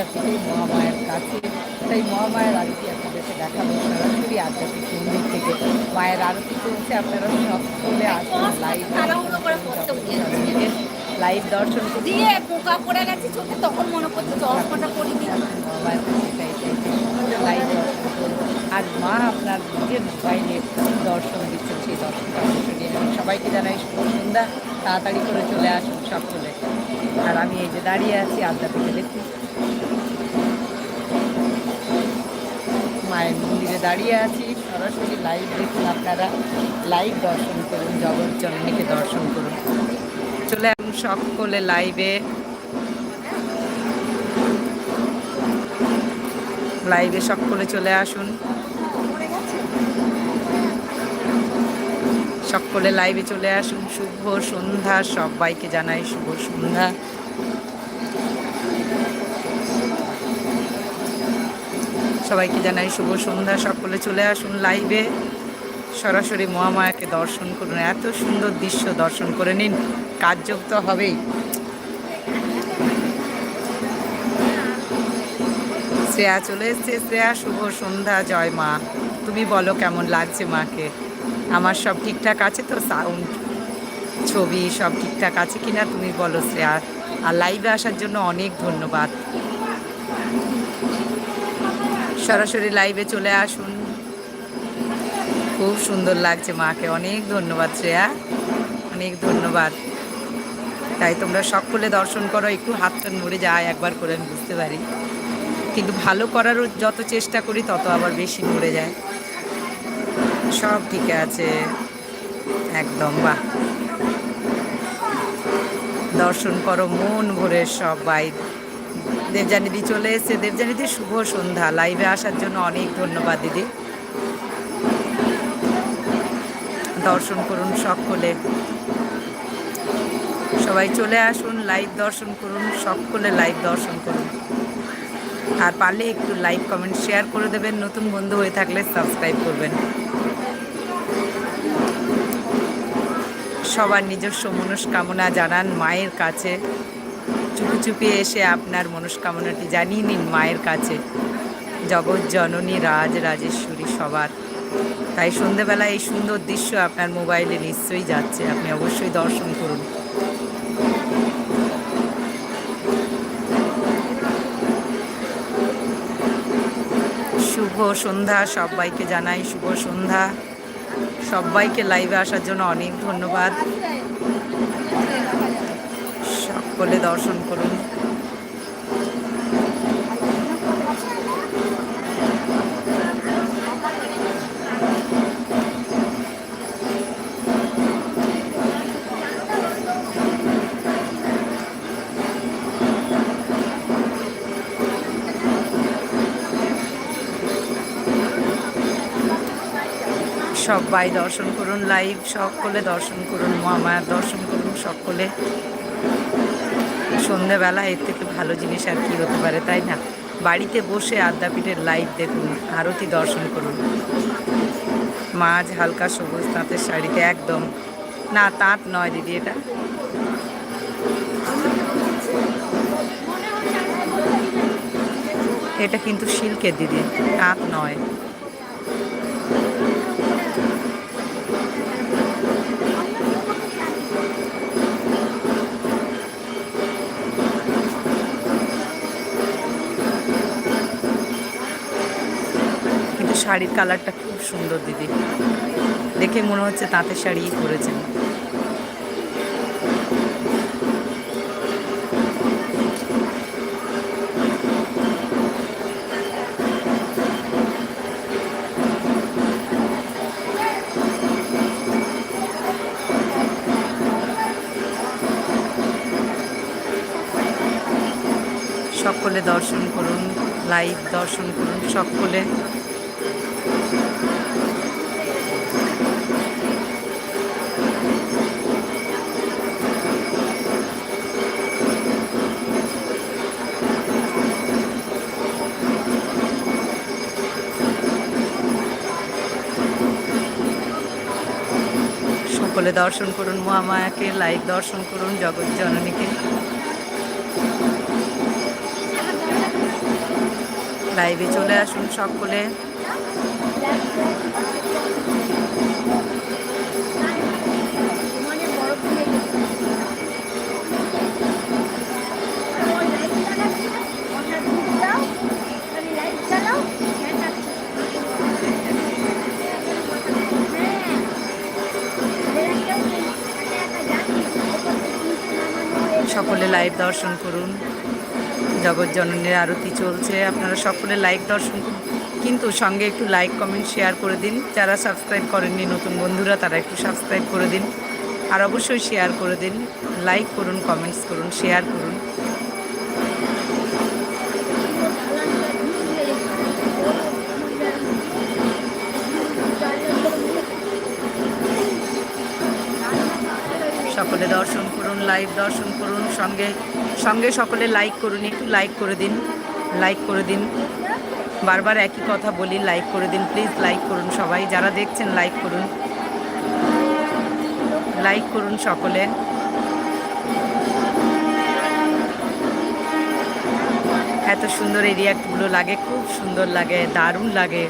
আদ্যাপীঠে মহামায়ের কাছে তাই মহামায়ের আরতি আপনাদেরকে দেখাবো। সরাসরি আদ্যাপীঠ মন্দির থেকে মায়ের আরতি চলছে আপনারা সব সকলে আসুন লাইভ। লাইভ দর্শন দিয়ে পোকা পড়ে গেছে চোখে তখন মনে পড়ছে চশমাটা পরিনি মহামায়ের সেটাই লাইভ দর্শন আর মা আপনার নিজের মোবাইলে দর্শন দিচ্ছেন সেই দর্শনটা অবশ্যই। সবাইকে জানাই শুভ সন্ধ্যা। তাড়াতাড়ি করে চলে আসুন সকলে। আর আমি এই যে দাঁড়িয়ে আছি আদ্যাপীঠে দেখুন মায়ের মন্দিরে দাঁড়িয়ে আছি। সরাসরি লাইভ দেখুন আপনারা। লাইভ দর্শন করুন, জগৎ দর্শন করুন। চলে আসুন সকলে লাইভে লাইভে সকলে চলে আসুন। সকলে লাইভে চলে আসুন। শুভ সন্ধ্যা, সবাইকে জানাই শুভ সন্ধ্যা। সবাইকে জানাই শুভ সন্ধ্যা। সকলে চলে আসুন লাইভে সরাসরি মহামায়াকে দর্শন করুন। এত সুন্দর দৃশ্য দর্শন করে নিন। কার্যক তো হবেই। শ্রেয়া চলে এসছে। শ্রেয়া, শুভ সন্ধ্যা। জয় মা। তুমি বলো কেমন লাগছে মাকে? আমার সব ঠিকঠাক আছে তো? সাউন্ড ছবি সব ঠিকঠাক আছে কিনা তুমি বলো শ্রেয়া। আর লাইভে আসার জন্য অনেক ধন্যবাদ। সরাসরি লাইভে চলে আসুন। খুব সুন্দর লাগছে মাকে। অনেক ধন্যবাদ শ্রেয়া। অনেক ধন্যবাদ। তাই তোমরা সকলে দর্শন করো, একটু হাতটা নড়ে যায় একবার করে, আমি বুঝতে পারি। কিন্তু ভালো করারও যত চেষ্টা করি, তত আবার বেশি নড়ে যায়। সব ঠিক আছে। একদম, বাহ। দর্শন করো, মন ভরে সবাই। দেবজানিদি চলে এসেছে। দেবজানিদি শুভ সন্ধ্যা। লাইভে আসার জন্য অনেক ধন্যবাদ, দিদি। দর্শন করুন সকলে। সবাই চলে আসুন লাইভ দর্শন করুন, সকলে লাইভ দর্শন করুন। আর পারলে একটু লাইক কমেন্ট শেয়ার করে দেবেন। নতুন বন্ধু হয়ে থাকলে সাবস্ক্রাইব করবেন। সবার নিজস্ব মনস্কামনা জানান মায়ের কাছে। চুপি চুপি এসে আপনার মনস্কামনাটি জানিয়ে নিন মায়ের কাছে। জগৎ জননী রাজ রাজেশ্বরী সবার। তাই সন্ধেবেলা এই সুন্দর দৃশ্য আপনার মোবাইলে নিশ্চয়ই যাচ্ছে। আপনি অবশ্যই দর্শন করুন। শুভ সন্ধ্যা সবাইকে জানাই, শুভ সন্ধ্যা। সবাইকে লাইভে আসার জন্য অনেক ধন্যবাদ। সকলে দর্শন করুন। সব সবাই দর্শন করুন লাইভ সকলে দর্শন করুন, মহামায়ার দর্শন করুন, সকলে। সন্ধেবেলা এর থেকে ভালো জিনিস আর কি হতে পারে, তাই না? বাড়িতে বসে আদ্যাপীঠের লাইভ দেখুন, আরতি দর্শন করুন। মাঝ হালকা সবুজ তাঁতের শাড়িতে একদম। না, তাঁত নয় দিদি এটা। এটা কিন্তু সিল্কের দিদি, তাঁত নয়। শাড়ির কালারটা খুব সুন্দর, দিদি। দেখে মনে হচ্ছে তাঁতের শাড়িই পরেছেন। সকলে দর্শন করুন, লাইভ দর্শন করুন, সকলে সকলে দর্শন করুন মহামায়াকে লাইভ দর্শন করুন জগৎ জননীকে। লাইভে চলে আসুন সকলে মানে বরফ হয়ে গেছে লাইট চালাও হ্যাঁ চাচ্ছি সকলে লাইভ দর্শন করুন। জগৎ জননীর আরতি চলছে। আপনারা সকলে লাইক দর্শন করুন। কিন্তু সঙ্গে একটু লাইক কমেন্ট শেয়ার করে দিন। যারা সাবস্ক্রাইব করেননি, নতুন বন্ধুরা, তারা একটু সাবস্ক্রাইব করে দিন। আর অবশ্যই শেয়ার করে দিন। লাইক করুন কমেন্টস করুন শেয়ার করুন। লাইভ দর্শন করুন, সঙ্গে সঙ্গে সকলে লাইক করুন, একটু লাইক করে দিন, লাইক করে দিন। বারবার একই কথা বলি, লাইক করে দিন, প্লিজ লাইক করুন সবাই, যারা দেখছেন লাইক করুন। লাইক করুন সকলে। এত সুন্দর এই রিয়াক্টগুলো লাগে, খুব সুন্দর লাগে, দারুণ লাগে।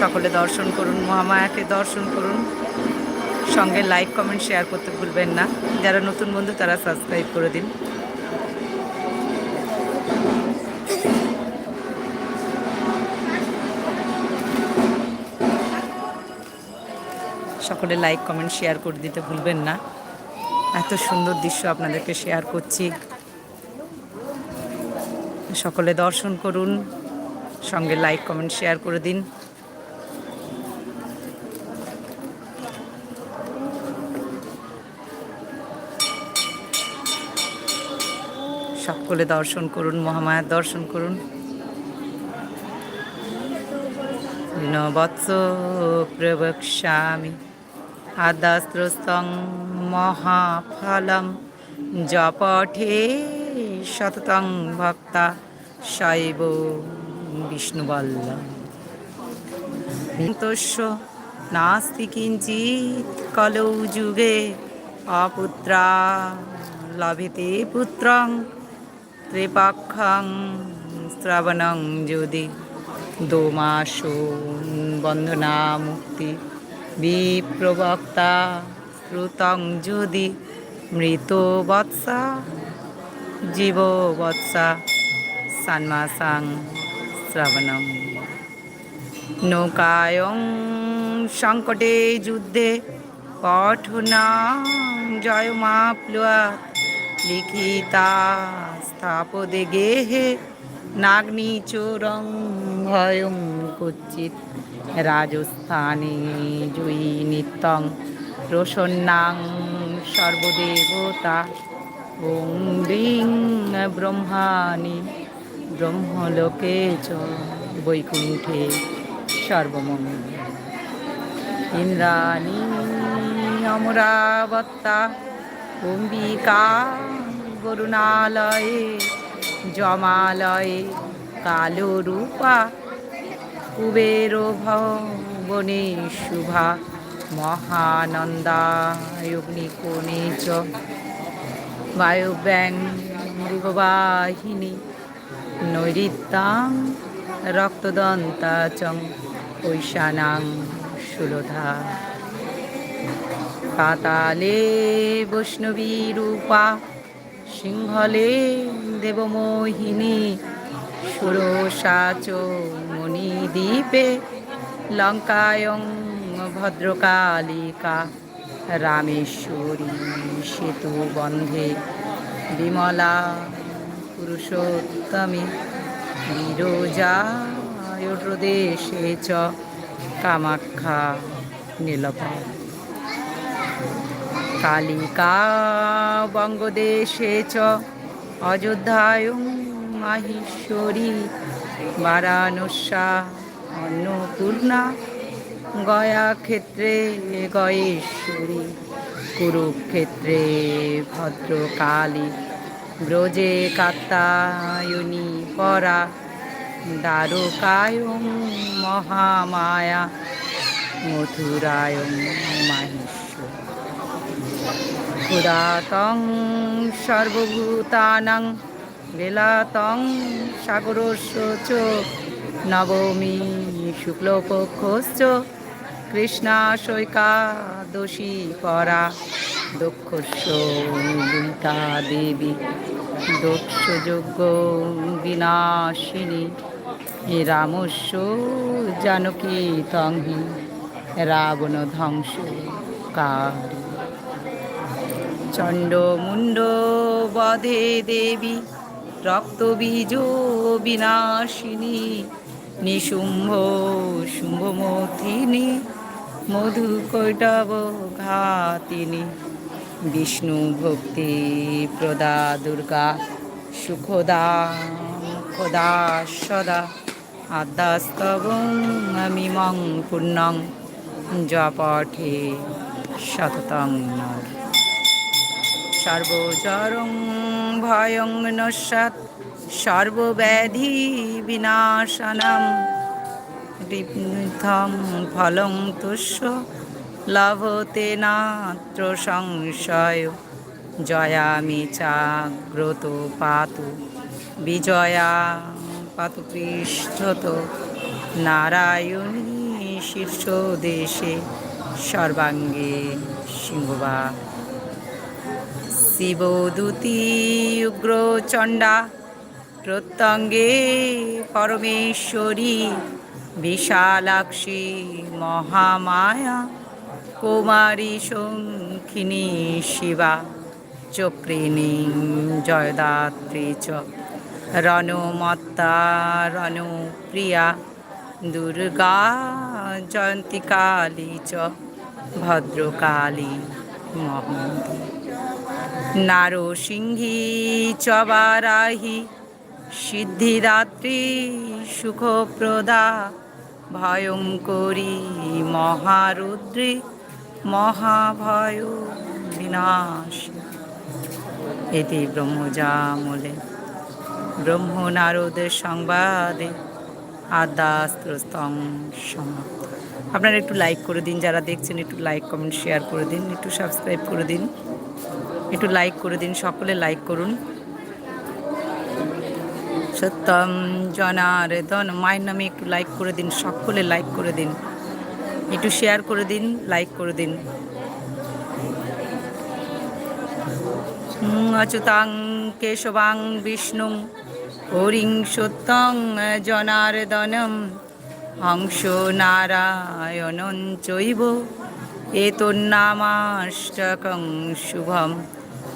সকলে দর্শন করুন, মহামায়াকে দর্শন করুন। সঙ্গে লাইক কমেন্ট শেয়ার করতে ভুলবেন না। যারা নতুন বন্ধু, তারা সাবস্ক্রাইব করে দিন। সকলে লাইক কমেন্ট শেয়ার করে দিতে ভুলবেন না। এত সুন্দর দৃশ্য আপনাদেরকে শেয়ার করছি। সকলে দর্শন করুন, সঙ্গে লাইক কমেন্ট শেয়ার করে দিন। সকলে দর্শন করুন মহামায়ার দর্শন করুন। বৎস প্রবক্ষ্যামি আদাস্ত্রস্তং মহাফলম, জপঠে শততং ভক্তা, শৈব বিষ্ণুবল্লম। তস্য নাস্তি কিঞ্চিৎ কলৌ যুগে, অপুত্রা লভেতে পুত্রং ত্রিপক্ষং শ্রাবণং যদি দোমাসো বন্দনা মুক্তি। বিপ্রবক্তা শ্রুতং যদি মৃত বৎসা, জীব বৎসা, সন্মাসাং শ্রবণম নৌকায়ং সংকটে যুদ্ধে পঠনা জয়মাপ্লুয়া লিখিতা স্থাপদে গেহে নাগ্নিচোরং ভয়ং কুচিত রাজস্থানে জয়ী নিত্যং প্রসন্নাং সর্বদেবতা। ওং রিং ব্রহ্মাণি ব্রহ্মলোকে চ বৈকুণ্ঠে সর্বমঙ্গল। ইন্দ্রাণী অমরাবত্তা অম্বিকা করুণালয়ে জমালয়ে, কালো রূপা কুবের ভবনে শুভা, মহানন্দায়গ্নিকোণে চ বায়ুব্যাং মৃগবাহিনী নৈরিত্যাং রক্তদন্তা চং ঐশানাং সুলধা পাতালে বৈষ্ণবী রূপা সিংহলে দেবমোহিনী সুরসাচ মণিদ্বীপে, লঙ্কায়ং ভদ্রকালিকা, রামেশ্বরী সেতু বন্ধে, বিমলা পুরুষোত্তমে বিরোজায়ুর্দেশে চ, কামাখ্যা নীলপা কালিকা বঙ্গদেশে চ অযোধ্যায় মাহেশ্বরী বারাণস্যা অন্নপূর্ণা গয়া ক্ষেত্রে গয়েশ্বরী কুরুক্ষেত্রে ভদ্রকালী ব্রজে কাত্তায়নী পরা দ্বারকায়ং মহামায়া মথুরায়ং মাহেশ্বর ক্ষুধাতং সর্বভূতানাং বেলাতং সাগরস্য চ নবমী শুক্লপক্ষশ্চ কৃষ্ণাশৈকাদশী পরা দক্ষস্য দুইতা দেবী দক্ষযজ্ঞ বিনাশিনী রামস্য জানকী তংহি রাবণ ধ্বংস কারী চণ্ডমুণ্ড বধে দেবী, রক্তবীজ বিনাশিনী, নিশুম্ভ শুম্ভমথিনী মধু কৈটব ঘাতিনী। বিষ্ণু ভক্তি প্রদা দুর্গা, সুখদা, খোদা, সদা, আদ্যাস্তব মিমং পূর্ণং জপঠে শততং নর সর্বচরং ভয়ং নস্যাৎ সর্বব্যাধি বিনাশনম। বিঘ্নথম ফলং তুষ্য লভতে নাত্র সংশয়। জয়ামি চাগ্রত পাতু, বিজয়া পাতু পৃষ্ঠত। নারায়ণী শীর্ষ দেশে সর্বাঙ্গে সিংহবা শিবদূতি উগ্রচণ্ডা প্রত্যঙ্গে পরমেশ্বরী বিশালাক্ষী মহামায়া কুমারী শঙ্খিনী শিবা চক্রিণী জয়দাত্রী চ। রণমত্তা রণপ্রিয়া দুর্গা জয়ন্তী কালী চ। ভদ্রকালী মহন্তী। নারসিংহী চবারাহি, সিদ্ধিদাত্রী সুখপ্রদা, ভয়ঙ্করী মহারুদ্রী মহাভয় বিনাশ এটি ব্রহ্মজামলে। ব্রহ্ম নারদের সংবাদে আদাস্ত্রস্তং সমাপ্ত। আপনারা একটু লাইক করে দিন, যারা দেখছেন, একটু লাইক কমেন্ট শেয়ার করে দিন, একটু সাবস্ক্রাইব করে দিন। একটু লাইক করে দিন, সকলে লাইক করুন। সত্যম জনার্দন, মায়ের নামে একটু লাইক করে দিন, সকলে লাইক করে দিন। একটু শেয়ার করে দিন লাইক করে দিন। অচ্যুতাং কেশবাং বিষ্ণু, হরিং সত্যং জনার্দনম, হংস নারায়ণন চৈব এতন্নামাষ্টকং শুভম।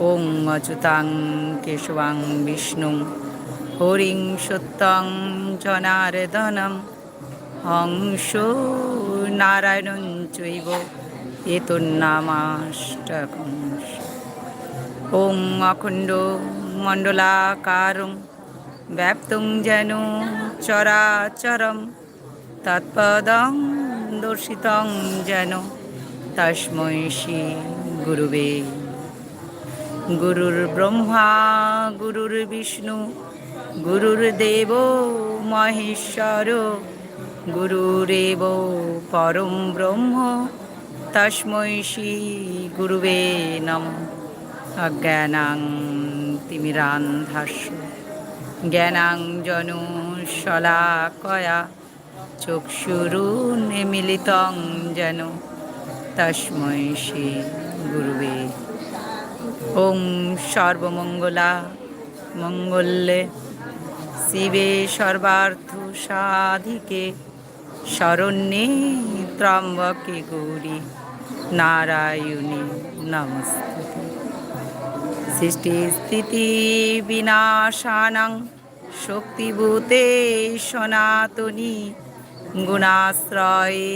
ওং অচ্যুতাং কেশবাং বিষ্ণু হরিং সত্যং জনার্দনম হংস নারায়ণন চৈব এতন্নামাষ্টকং ওং অখণ্ড মণ্ডলাকারং ব্যাপ্তং যেন চরাচরম তৎপদং দর্শিতং যেন তস্মৈ শ্রী গুরুবে গুরুর ব্রহ্মা, গুরুর বিষ্ণু গুরুর্দেব মহেশ্বর, গুরুরেব পরম ব্রহ্ম, তস্মৈ শ্রী গুরুবে নমঃ। অজ্ঞানাং তিমিরান্ধাস্য জ্ঞানাঞ্জন শলাকয়া চক্ষুরুন্মিলিতং যেন, তস্মৈ শ্রী গুরুবে ওং সর্বমঙ্গলা মঙ্গলে শিবে সর্বার্থ সাধিকে শরণ্যে ত্রম্বকে গৌরী নারায়ণী নমস্তুতে। সৃষ্টি স্থিতি বিনাশানাং শক্তিভূতে সনাতনী গুণাশ্রয়ে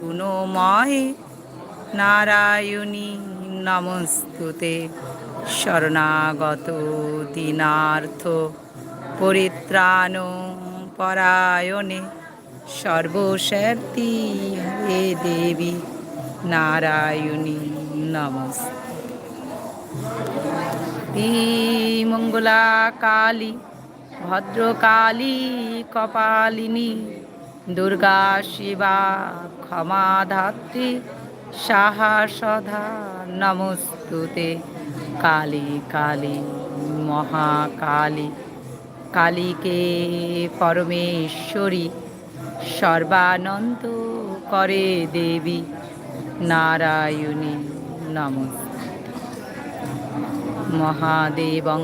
গুণময়ে নারায়ণী নমস্তুতে। শরণাগত দীনার্থ পরিত্রাণ পরায়ণে সর্বস্বার্থী হে দেবী নারায়ণী নমস্তে। মঙ্গলা কালী ভদ্রকালী, কপালিনী, দুর্গা, শিবা ক্ষমা ধাত্রী সাহা সধা নমস্তুতে। কালী কালী, মহাকালী, কালীকে পরমেশ্বরী, সর্বানন্দ করে দেবী, নারায়ণী নমস্তে মহাদেবং,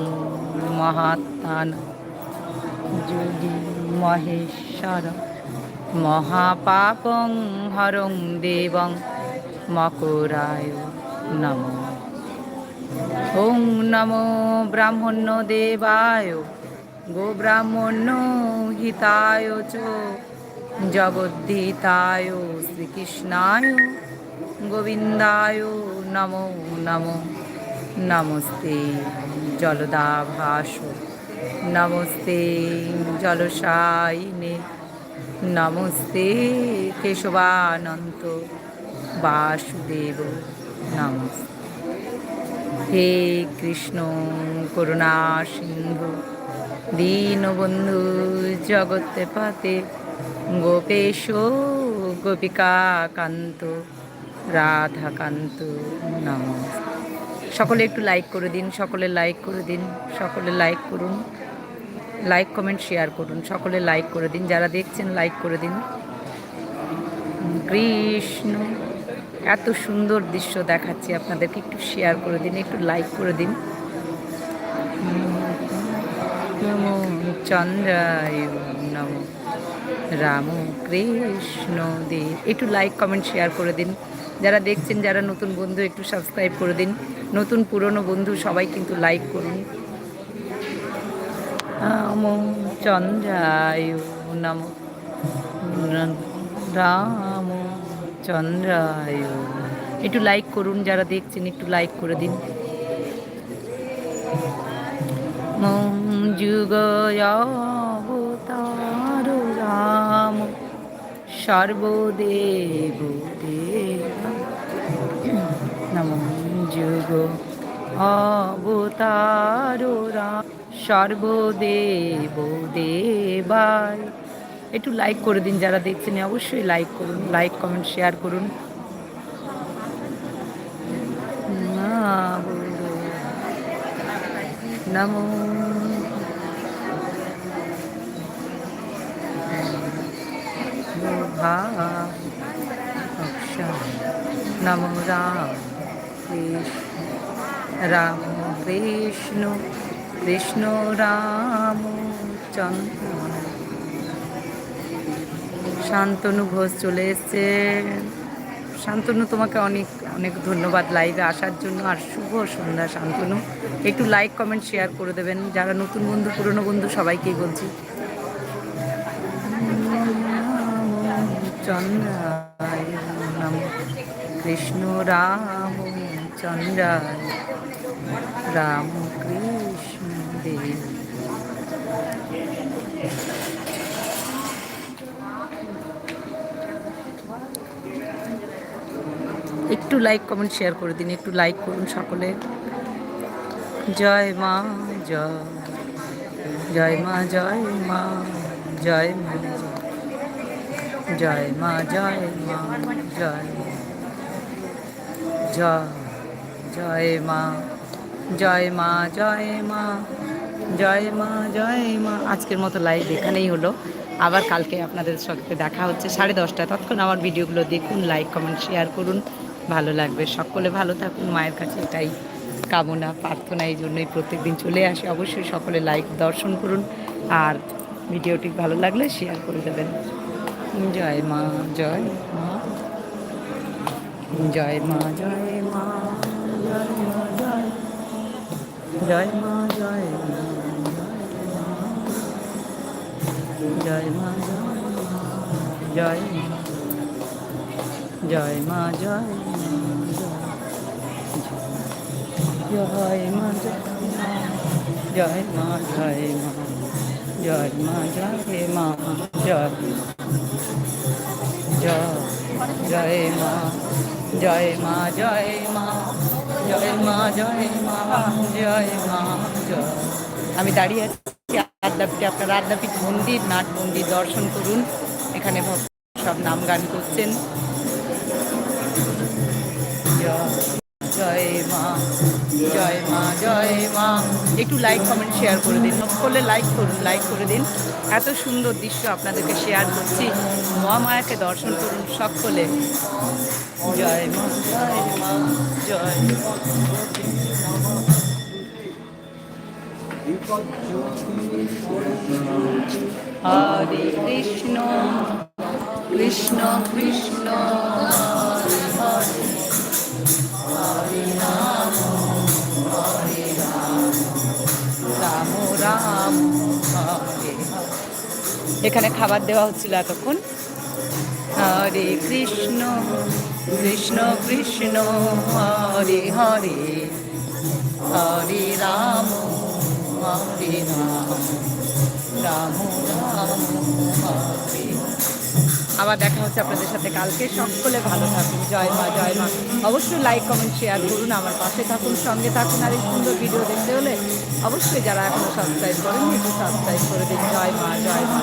মহাত্মান, যোগী মহেশ্বর, মহাপাপং হরং দেবং মকরায় নম ওং নমো ব্রাহ্মণ্য দেবায় গো ব্রাহ্মণ্য হিতায় চ জগদ্ধিতায় শ্রীকৃষ্ণায় গোবিন্দায় নমো নমো নমস্তে জলদাভাস নমস্তে জলসাইনে নমস্তে কেশবানন্ত বাসুদেব নমস্তে হে কৃষ্ণ করুণা সিন্ধু দীনবন্ধু জগতে পাতে গোপেশ গোপিকা কান্ত রাধাকান্ত নমস্তে সকলে একটু লাইক করে দিন, সকলে লাইক করে দিন, সকলে লাইক করুন। লাইক কমেন্ট শেয়ার করুন, সকলে লাইক করে দিন, যারা দেখছেন লাইক করে দিন। কৃষ্ণ। এত সুন্দর দৃশ্য দেখাচ্ছি আপনাদেরকে, একটু শেয়ার করে দিন, একটু লাইক করে দিন। নমো চন্দ্রায় নম। রাম কৃষ্ণ দেব একটু লাইক কমেন্ট শেয়ার করে দিন। যারা দেখছেন, যারা নতুন বন্ধু, একটু সাবস্ক্রাইব করে দিন। নতুন পুরনো বন্ধু, সবাই কিন্তু লাইক করুন। চন্দ্রায় নম। রাম চন্দ্রায়। একটু লাইক করুন, যারা দেখছেন, একটু লাইক করে দিন। যুগয়াবতার রাম সর্বদেব দেব নম যুগ অবতার রাম সর্বদেব দেবায় একটু লাইক করে দিন যারা দেখছেন, অবশ্যই লাইক করুন লাইক কমেন্ট শেয়ার করুন। নমো নমো রাম রাম কৃষ্ণ কৃষ্ণ রাম চন্দ্র শান্তনু ঘোষ চলে এসছে। শান্তনু, তোমাকে অনেক অনেক ধন্যবাদ লাইভে আসার জন্য। আর শুভ সন্ধ্যা, শান্তনু। একটু লাইক কমেন্ট শেয়ার করে দেবেন। যারা নতুন বন্ধু, পুরনো বন্ধু সবাইকেই বলছি। নম কৃষ্ণ, রাম চন্দ্রায় রাম কৃষ্ণ দেব। একটু লাইক কমেন্ট শেয়ার করে দিন, একটু লাইক করুন সকলে। জয় মা, জয়। জয় মা জয় মা জয় মা। জয় মা জয় মা, জয়। জয় জয় মা জয় মা জয় মা জয় মা জয় মা। আজকের মতো লাইভ এখানেই হলো। আবার কালকে আপনাদের সঙ্গে দেখা হচ্ছে সাড়ে দশটায়। ততক্ষণ আমার ভিডিওগুলো দেখুন লাইক কমেন্ট শেয়ার করুন। ভালো লাগবে। সকলে ভালো থাকুন। মায়ের কাছে এটাই কামনা, প্রার্থনা, এই জন্যই প্রত্যেকদিন চলে আসে। অবশ্যই সকলে লাইক, দর্শন করুন। আর ভিডিওটি ভালো লাগলে শেয়ার করে দেবেন। জয় মা জয় মা। জয় মা জয় মা জয় মা, জয় জয় মা জয় মা, জয় জয় মা জয় মা। জয় মা জয় মা জয় মা জয় মা জয় মা জয় জয় জয় মা জয় মা জয় মা জয় মা জয় মা জয় মা জয় আমি দাঁড়িয়ে আছি আদ্যাপীঠে আপনারা আদ্যাপীঠ মন্দির নাট মন্দির দর্শন করুন এখানে সব নাম গান করছেন জয় মা, জয় মা জয় মা। একটু লাইক কমেন্ট শেয়ার করে দিন। করলে লাইক করুন লাইক করে দিন। এত সুন্দর দৃশ্য আপনাদেরকে শেয়ার করছি। মহামায়াকে দর্শন করুন সকলে। জয় মা জয় মা, জয় হরে কৃষ্ণ কৃষ্ণ কৃষ্ণ। হরে হরে। এখানে খাবার দেওয়া হচ্ছিল এতক্ষণ। হরে কৃষ্ণ কৃষ্ণ কৃষ্ণ, হরে হরে। হরে রাম হরে রাম রাম রাম, হরে আবার দেখা হচ্ছে আপনাদের সাথে কালকে। সকলে ভালো থাকুন। জয় মা জয় মা। অবশ্যই লাইক কমেন্ট শেয়ার করুন। আমার পাশে থাকুন, সঙ্গে থাকুন। আর এই সুন্দর ভিডিও দেখতে হলে অবশ্যই যারা এখনও সাবস্ক্রাইব করেন একটু সাবস্ক্রাইব করে দিন। জয় মা জয় মা।